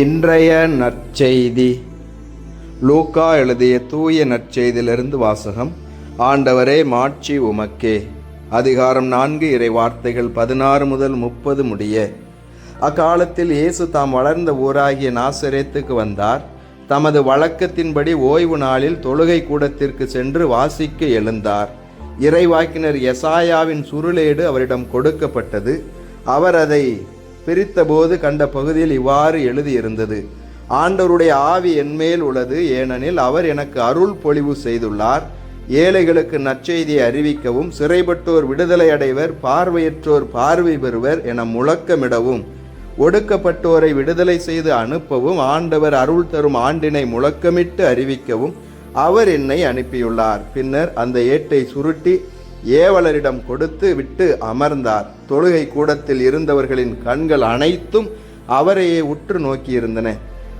இன்றைய நற்செய்தி. லூக்கா எழுதிய தூய நற்செய்தியிலிருந்து வாசகம் ஆண்டவரே மாட்சி உமக்கே. அதிகாரம் நான்கு இறை வார்த்தைகள் பதினாறு முதல் முப்பது முடிய. அக்காலத்தில் இயேசு தாம் வளர்ந்த ஊராகிய நாசரேத்துக்கு வந்தார். தமது வழக்கத்தின்படி ஓய்வு நாளில் தொழுகை கூடத்திற்கு சென்று வாசிக்க எழுந்தார். இறைவாக்கினர் எசாயாவின் சுருளேடு அவரிடம் கொடுக்கப்பட்டது. அவர் அதை பிரித்தபோது கண்ட பகுதியில் இவ்வாறு எழுதியிருந்தது. ஆண்டவருடைய ஆவி என்மேல் உள்ளது ஏனெனில் அவர் எனக்கு அருள் பொழிவு செய்துள்ளார். ஏழைகளுக்கு நற்செய்தியை அறிவிக்கவும் சிறைப்பட்டோர் விடுதலை அடைவர் பார்வையற்றோர் பார்வை பெறுவர் என முழக்கமிடவும் ஒடுக்கப்பட்டோரை விடுதலை செய்து அனுப்பவும் ஆண்டவர் அருள் தரும் ஆண்டினை முழக்கமிட்டு அறிவிக்கவும் அவர் என்னை அனுப்பியுள்ளார். பின்னர் அந்த ஏட்டை சுருட்டி ஏவலரிடம் கொடுத்து விட்டு அமர்ந்தார். தொழுகை கூடத்தில் இருந்தவர்களின் கண்கள் அனைத்தும் அவரையே உற்று நோக்கியிருந்தன.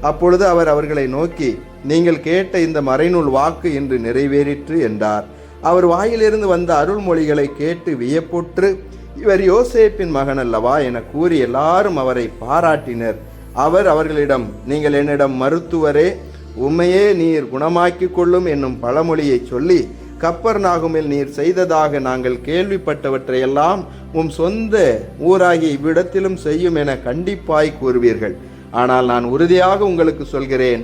அப்பொழுது அவர் அவர்களை நோக்கி நீங்கள் கேட்ட இந்த மறைநூல் வாக்கு இன்று நிறைவேறிற்று என்றார். அவர் வாயிலிருந்து வந்த அருள்மொழிகளை கேட்டு வியப்புற்று இவர் யோசேப்பின் மகன் அல்லவா என கூறி எல்லாரும் அவரை பாராட்டினர். அவர் அவர்களிடம் நீங்கள் என்னிடம் மருத்துவரே உம்மையே நீர் குணமாக்கிக் கொள்ளும் என்னும் பழமொழியை சொல்லி கப்பர் நாகுமில் நீர் செய்ததாக நாங்கள் கேள்விப்பட்டவற்றையெல்லாம் உம் சொந்த ஊராகிய இவ்விடத்திலும் செய்யும் என கண்டிப்பாய் கூறுவீர்கள். ஆனால் நான் உறுதியாக உங்களுக்கு சொல்கிறேன்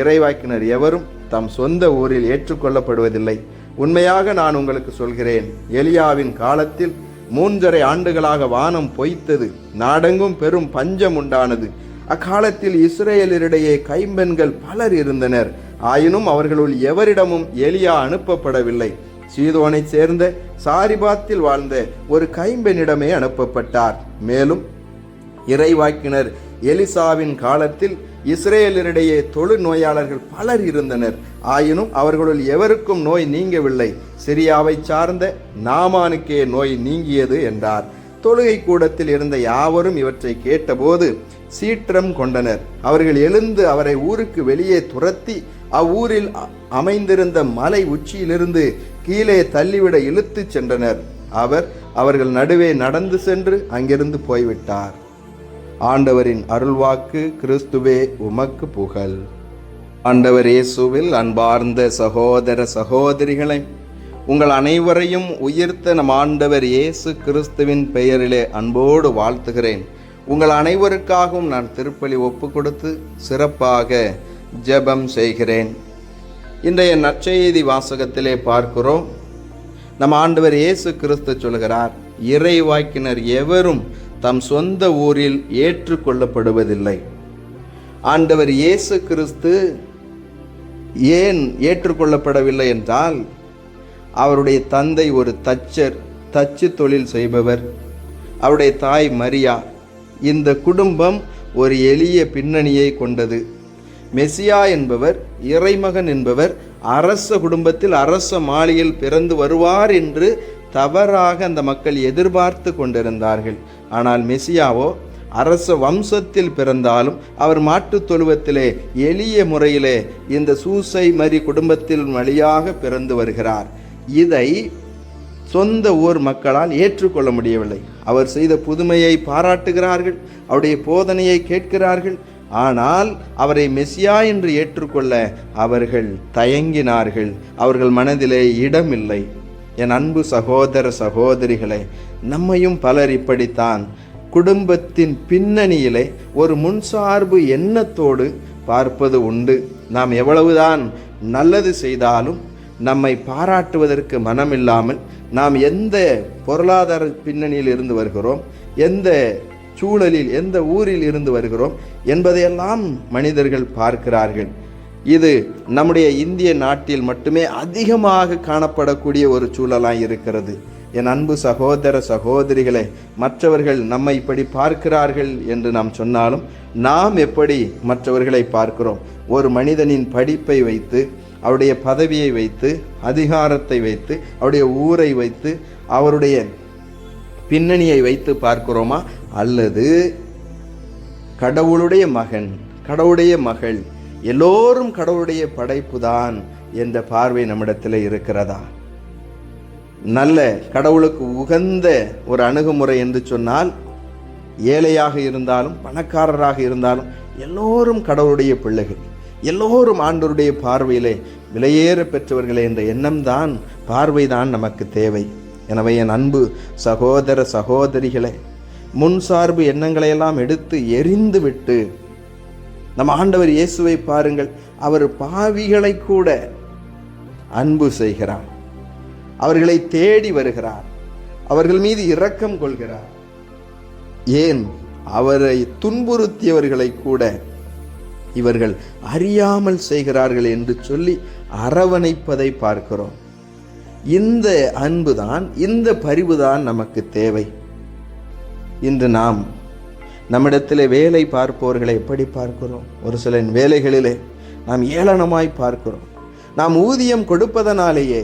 இறைவாக்கினர் எவரும் தம் சொந்த ஊரில் ஏற்றுக்கொள்ளப்படுவதில்லை. உண்மையாக நான் உங்களுக்கு சொல்கிறேன் எலியாவின் காலத்தில் மூன்றரை ஆண்டுகளாக வானம் பொய்த்தது நாடெங்கும் பெரும் பஞ்சம் உண்டானது. அக்காலத்தில் இஸ்ரேலரிடையே கைம்பெண்கள் பலர் இருந்தனர். ஆயினும் அவர்களுள் எவரிடமும் எலியா அனுப்பப்படவில்லை. சீதோனைச் சேர்ந்த சாரிபாத்தில் வாழ்ந்த ஒரு கைம்பெண்ணிடமே அனுப்பப்பட்டார். மேலும் இறைவாக்கினர் எலிசாவின் காலத்தில் இஸ்ரேலரிடையே தொழு நோயாளர்கள் பலர் இருந்தனர். ஆயினும் அவர்களுள் எவருக்கும் நோய் நீங்கவில்லை. சிரியாவை சார்ந்த நாமானுக்கே நோய் நீங்கியது என்றார். தொழுகை கூடத்தில் இருந்த யாவரும் இவற்றை கேட்டபோது சீற்றம் கொண்டனர். அவர்கள் எழுந்து அவரை ஊருக்கு வெளியே துரத்தி அவ்வூரில் அமைந்திருந்த மலை உச்சியிலிருந்து கீழே தள்ளிவிட இழுத்துச் சென்றனர். அவர் அவர்கள் நடுவே நடந்து சென்று அங்கிருந்து போய்விட்டார். ஆண்டவரின் அருள்வாக்கு கிறிஸ்துவே உமக்கு புகழ். ஆண்டவர் இயேசுவில் அன்பார்ந்த சகோதர சகோதரிகளை உங்கள் அனைவரையும் உயிர்த்த நம் ஆண்டவர் இயேசு கிறிஸ்துவின் பெயரிலே அன்போடு வாழ்த்துகிறேன். உங்கள் அனைவருக்காகவும் நான் திருப்பலி ஒப்பு கொடுத்து சிறப்பாக ஜெபம் செய்கிறேன். இன்றைய நற்செய்தி வாசகத்திலே பார்க்கிறோம். நம் ஆண்டவர் இயேசு கிறிஸ்து சொல்கிறார் இறைவாக்கினர் எவரும் தம் சொந்த ஊரில் ஏற்றுக்கொள்ளப்படுவதில்லை. ஆண்டவர் இயேசு கிறிஸ்து ஏன் ஏற்றுக்கொள்ளப்படவில்லை என்றால் அவருடைய தந்தை ஒரு தச்சர் தச்சு தொழில் செய்பவர். அவருடைய தாய் மரியா இந்த குடும்பம் ஒரு எளிய பின்னணியை கொண்டது. மெசியா என்பவர் இறைமகன் என்பவர் அரச குடும்பத்தில் அரச மாளிகையில் பிறந்து வருவார் என்று தவறாக அந்த மக்கள் எதிர்பார்த்து கொண்டிருந்தார்கள். ஆனால் மெசியாவோ அரச வம்சத்தில் பிறந்தாலும் அவர் மாட்டுத் தொழுவத்திலே எளிய முறையிலே இந்த சூசை மரி குடும்பத்தில் வழியாக பிறந்து வருகிறார். இதை சொந்த ஊர் மக்களால் ஏற்றுக்கொள்ள முடியவில்லை. அவர் செய்த புதுமையை பாராட்டுகிறார்கள் அவருடைய போதனையை கேட்கிறார்கள் ஆனால் அவரை மெசியா என்று ஏற்றுக்கொள்ள அவர்கள் தயங்கினார்கள். அவர்கள் மனதிலே இடமில்லை. என் அன்பு சகோதர சகோதரிகளே நம்மையும் பலர் இப்படித்தான். குடும்பத்தின் பின்னணியிலே ஒரு முன்சார்பு எண்ணத்தோடு பார்ப்பது உண்டு. நாம் எவ்வளவுதான் நல்லது செய்தாலும் நம்மை பாராட்டுவதற்கு மனமில்லாமல் நாம் எந்த பொருளாதார பின்னணியில் இருந்து வருகிறோம்? எந்த சூழலில் எந்த ஊரில் இருந்து வருகிறோம் என்பதையெல்லாம் மனிதர்கள் பார்க்கிறார்கள். இது நம்முடைய இந்திய நாட்டில் மட்டுமே அதிகமாக காணப்படக்கூடிய ஒரு சூழலாக இருக்கிறது. என் அன்பு சகோதர சகோதரிகளை மற்றவர்கள் நம்மை இப்படி பார்க்கிறார்கள் என்று நாம் சொன்னாலும் நாம் எப்படி மற்றவர்களை பார்க்கிறோம்? ஒரு மனிதனின் படிப்பை வைத்து அவருடைய பதவியை வைத்து அதிகாரத்தை வைத்து அவருடைய ஊரை வைத்து அவருடைய பின்னணியை வைத்து பார்க்கிறோமா? அல்லது கடவுளுடைய மகன் கடவுளுடைய மகள் எல்லோரும் கடவுளுடைய படைப்பு தான் என்ற பார்வை நம்மிடத்தில் இருக்கிறதா? நல்ல கடவுளுக்கு உகந்த ஒரு அணுகுமுறை என்று சொன்னால் ஏழையாக இருந்தாலும் பணக்காரராக இருந்தாலும் எல்லோரும் கடவுளுடைய பிள்ளைகள் எல்லோரும் ஆண்டவருடைய பார்வையிலே விலையேற பெற்றவர்களே என்ற எண்ணம்தான் பார்வைதான் நமக்கு தேவை. எனவே என் அன்பு சகோதர சகோதரிகளே முன் சார்பு எண்ணங்களையெல்லாம் எடுத்து எரிந்து விட்டு நம் ஆண்டவர் இயேசுவை பாருங்கள் அவர் பாவிகளை கூட அன்பு செய்கிறார். அவர்களை தேடி வருகிறார். அவர்கள் மீது இரக்கம் கொள்கிறார். ஏன்? அவரை துன்புறுத்தியவர்களை கூட இவர்கள் அறியாமல் செய்கிறார்கள் என்று சொல்லி அரவணைப்பதை பார்க்கிறோம். இந்த அன்புதான் இந்த பரிவுதான் நமக்கு தேவை. இன்று நாம் நம்மிடத்திலே வேலை பார்ப்பவர்களை எப்படி பார்க்கிறோம்? ஒரு சில வேலைகளிலே நாம் ஏளனமாய் பார்க்கிறோம். நாம் ஊதியம் கொடுப்பதனாலேயே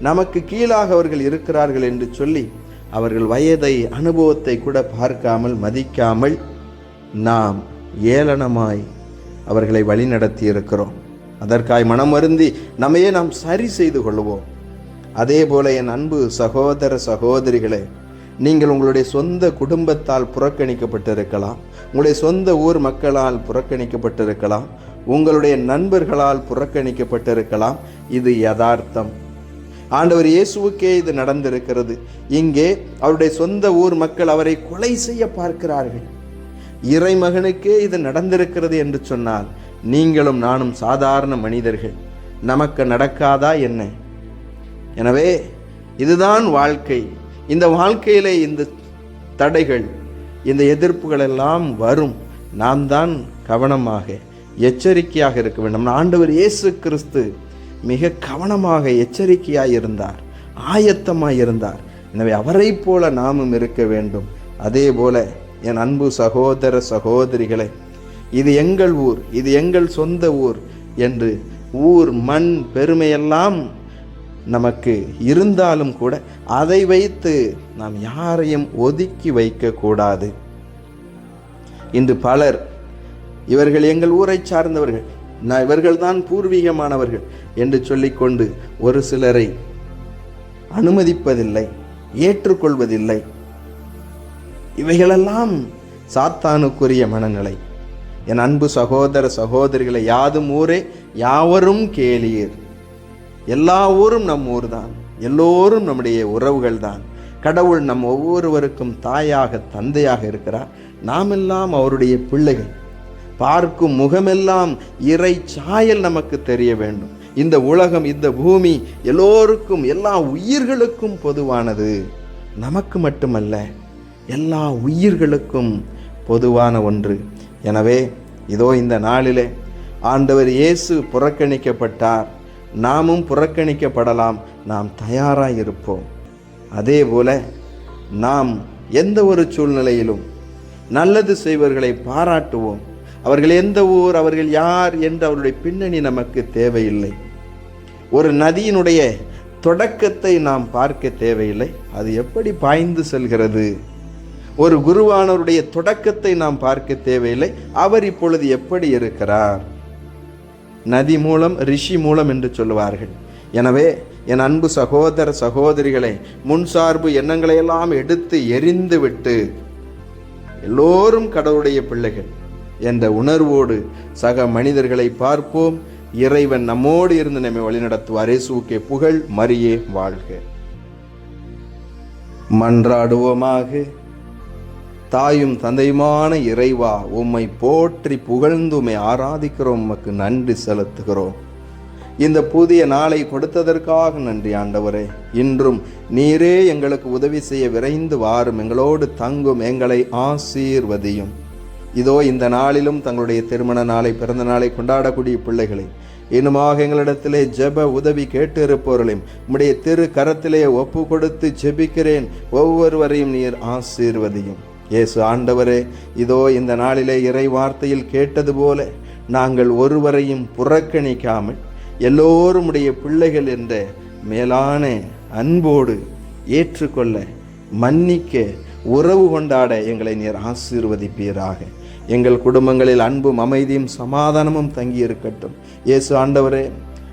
நமக்கு கீழாக அவர்கள் இருக்கிறார்கள் என்று சொல்லி அவர்கள் வயதை அனுபவத்தை கூட பார்க்காமல் மதிக்காமல் நாம் ஏளனமாய் அவர்களை வழிநடத்தி இருக்கிறோம். அதற்காய் மனம் வருந்தி நம்மையே நாம் சரி செய்து கொள்வோம். அதே போல என் அன்பு சகோதர சகோதரிகளே நீங்கள் உங்களுடைய சொந்த குடும்பத்தால் புறக்கணிக்கப்பட்டிருக்கலாம். உங்களுடைய சொந்த ஊர் மக்களால் புறக்கணிக்கப்பட்டிருக்கலாம். உங்களுடைய நண்பர்களால் புறக்கணிக்கப்பட்டிருக்கலாம். இது யதார்த்தம். ஆண்டவர் இயேசுவுக்கே இது நடந்திருக்கிறது. இங்கே அவருடைய சொந்த ஊர் மக்கள் அவரை கொலை செய்ய பார்க்கிறார்கள். இறைமகனுக்கே இது நடந்திருக்கிறது என்று சொன்னால் நீங்களும் நானும் சாதாரண மனிதர்கள். நமக்கு நடக்காதா என்ன? எனவே இதுதான் வாழ்க்கை. இந்த வாழ்க்கையிலே இந்த தடைகள் இந்த எதிர்ப்புகள் எல்லாம் வரும். நாம் தான் கவனமாக எச்சரிக்கையாக இருக்க வேண்டும். ஆண்டவர் இயேசு கிறிஸ்து மிக கவனமாக எச்சரிக்கையாக இருந்தார். ஆயத்தமாக இருந்தார். எனவே அவரைப் போல நாமும் இருக்க வேண்டும். அதே போல என் அன்பு சகோதர சகோதரிகளை இது எங்கள் ஊர் இது எங்கள் சொந்த ஊர் என்று ஊர் மண் பெருமையெல்லாம் நமக்கு இருந்தாலும் கூட அதை வைத்து நாம் யாரையும் ஒதுக்கி வைக்கக்கூடாது. இன்று பலர் இவர்கள் எங்கள் ஊரை சார்ந்தவர்கள் நான் இவர்கள்தான் பூர்வீகமானவர்கள் என்று சொல்லிக்கொண்டு ஒரு சிலரை அனுமதிப்பதில்லை ஏற்றுக்கொள்வதில்லை. இவைகளெல்லாம் சாத்தானுக்குரிய மனநிலை. என் அன்பு சகோதர சகோதரிகளை யாதும் ஊரே யாவரும் கேளீர். எல்லா ஊரும் நம் ஊர் தான் எல்லோரும் நம்முடைய உறவுகள் தான் கடவுள் நம் ஒவ்வொருவருக்கும் தாயாக தந்தையாக இருக்கிறார். நாமெல்லாம் அவருடைய பிள்ளைகள். பார்க்கும் முகமெல்லாம் இறை சாயல் நமக்கு தெரிய வேண்டும். இந்த உலகம் இந்த பூமி எல்லோருக்கும் எல்லா உயிர்களுக்கும் பொதுவானது. நமக்கு மட்டுமல்ல எல்லா உயிர்களுக்கும் பொதுவான ஒன்று. எனவே இதோ இந்த நாளிலே ஆண்டவர் இயேசு புறக்கணிக்கப்பட்டார். நாமும் புறக்கணிக்கப்படலாம் நாம் தயாராக இருப்போம் அதே போல நாம் எந்த ஒரு சூழ்நிலையிலும் நல்லது செய்வர்களை பாராட்டுவோம். அவர்கள் எந்த ஊர் அவர்கள் யார் என்று அவருடைய பின்னணி நமக்கு தேவையில்லை. ஒரு நதியினுடைய தொடக்கத்தை நாம் பார்க்க தேவையில்லை. அது எப்படி பாய்ந்து செல்கிறது? ஒரு குருவானவருடைய தொடக்கத்தை நாம் பார்க்க தேவையில்லை. அவர் இப்பொழுது எப்படி இருக்கிறார்? நதி மூலம் ரிஷி மூலம் என்று சொல்லுவார்கள். எனவே என் அன்பு சகோதர சகோதரிகளை முன்சார்பு எண்ணங்களையெல்லாம் எடுத்து எரிந்து விட்டு எல்லோரும் கடவுளுடைய பிள்ளைகள் என்ற உணர்வோடு சக மனிதர்களை பார்ப்போம். இறைவன் நம்மோடு இருந்து நம்மை வழிநடத்துவார். இயேசுக்கே புகழ் மரியே வாழ்க. மன்றாடுவோமாக தாயும் தந்தையுமான இறைவா உம்மை போற்றி புகழ்ந்து உம்மை ஆராதிக்கிறோம் உமக்கு நன்றி செலுத்துகிறோம். இந்த புதிய நாளை கொடுத்ததற்காக நன்றி ஆண்டவரே. இன்றும் நீரே எங்களுக்கு உதவி செய்ய விரைந்து வாரும் எங்களோடு தங்கும் எங்களை ஆசீர்வதியும். இதோ இந்த நாளிலும் தங்களுடைய திருமண நாளை பிறந்த நாளை கொண்டாடக்கூடிய பிள்ளைகளை இன்னுமாக எங்களிடத்திலே ஜெப உதவி கேட்டு இருப்பவர்களையும் உம்முடைய திரு கரத்திலே ஒப்பு கொடுத்து ஜெபிக்கிறேன். ஒவ்வொருவரையும் நீர் ஆசீர்வதியும். இயேசு ஆண்டவரே இதோ இந்த நாளிலே இறை வார்த்தையில் கேட்டது போல நாங்கள் ஒருவரையும் புறக்கணிக்காமல் எல்லோருமுடைய பிள்ளைகள் என்ற மேலான அன்போடு ஏற்றுக்கொள்ள மன்னிக்க உறவு கொண்டாட எங்களை நீர் ஆசீர்வதிப்பீராக. எங்கள் குடும்பங்களில் அன்பும் அமைதியும் சமாதானமும் தங்கி இருக்கட்டும் இயேசு ஆண்டவரே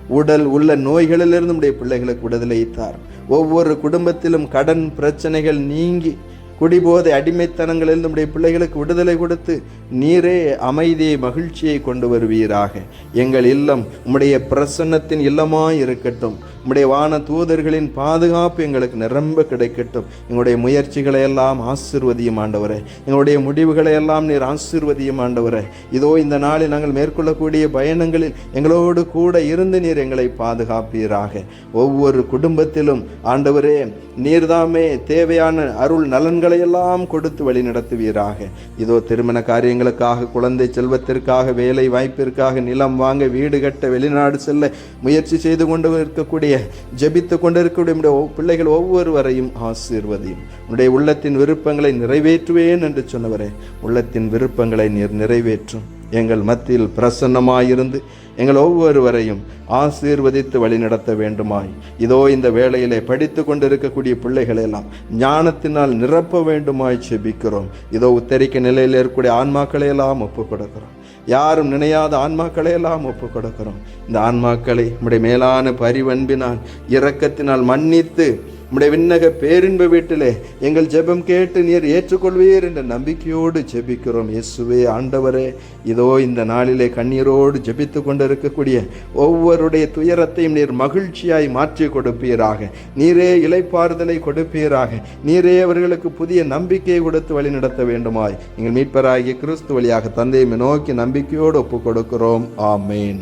உடல் உள்ள நோய்களிலிருந்து நம்முடைய பிள்ளைகளுக்கு விடுதலைத்தார் ஒவ்வொரு குடும்பத்திலும் கடன் பிரச்சனைகள் நீங்கி குடிபோதை அடிமைத்தனங்களில் நம்முடைய பிள்ளைகளுக்கு விடுதலை கொடுத்து நீரே அமைதியை மகிழ்ச்சியை கொண்டு வருவீராக. எங்கள் இல்லம் உம்முடைய பிரசன்னத்தின் இல்லமாய் இருக்கட்டும். உம்முடைய வான தூதர்களின் பாதுகாப்பு எங்களுக்கு நிரம்ப கிடைக்கட்டும். எங்களுடைய முயற்சிகளை எல்லாம் ஆசிர்வதியும் ஆண்டவரே. எங்களுடைய முடிவுகளை எல்லாம் நீர் ஆசிர்வதியும் ஆண்டவரே. இதோ இந்த நாளில் நாங்கள் மேற்கொள்ளக்கூடிய பயணங்களில் எங்களோடு கூட இருந்து நீர் எங்களை பாதுகாப்பீராக. ஒவ்வொரு குடும்பத்திலும் ஆண்டவரே நீர்தாமே தேவையான அருள் நலன்களை எல்லாம் கொடுத்து வழி நடத்துவீராக. இதோ திருமண காரியங்களுக்காக குழந்தை செல்வத்திற்காக வேலை வாய்ப்பிற்காக நிலம் வாங்க வீடு கட்ட வெளிநாடு செல்ல முயற்சி செய்து கொண்டு இருக்கக்கூடிய ஜெபித்து கொண்டிருக்கக்கூடிய நம்முடைய பிள்ளைகள் ஒவ்வொருவரையும் ஆசீர்வதியும். உன்னுடைய உள்ளத்தின் விருப்பங்களை நிறைவேற்றுவேன் என்று சொன்னவரே உள்ளத்தின் விருப்பங்களை நீர் நிறைவேற்றும். எங்கள் மத்தியில் பிரசன்னமாயிருந்து எங்கள் ஒவ்வொருவரையும் ஆசீர்வதித்து வழிநடத்த வேண்டுமாய். இதோ இந்த வேளையிலே படித்து கொண்டிருக்கக்கூடிய பிள்ளைகளெல்லாம் ஞானத்தினால் நிரப்ப வேண்டுமாய் செபிக்கிறோம் இதோ உத்தரிக்க நிலையில் இருக்கக்கூடிய ஆன்மாக்களை எல்லாம் ஒப்புக் கொடுக்கிறோம் யாரும் நினையாத ஆன்மாக்களை எல்லாம் ஒப்புக் கொடுக்கிறோம் இந்த ஆன்மாக்களை நம்முடைய மேலான பரிவன்பினால் இரக்கத்தினால் மன்னித்து உம்முடைய விண்ணக பேரின்ப வீட்டிலே எங்கள் ஜெபம் கேட்டு நீர் ஏற்றுக்கொள்வீர் என்ற நம்பிக்கையோடு ஜெபிக்கிறோம். இயேசுவே ஆண்டவரே இதோ இந்த நாளிலே கண்ணீரோடு ஜெபித்து கொண்டிருக்கக்கூடிய ஒவ்வொருடைய துயரத்தையும் நீர் மகிழ்ச்சியாய் மாற்றி கொடுப்பீராக. நீரே இலைப்பாறுதலை கொடுப்பீராக. நீரே அவர்களுக்கு புதிய நம்பிக்கையை கொடுத்து வழி நடத்த வேண்டுமாய். எங்கள் மீட்பராகிய கிறிஸ்து வழியாக தந்தையை நோக்கி நம்பிக்கையோடு ஒப்புக் கொடுக்கிறோம். ஆமேன்.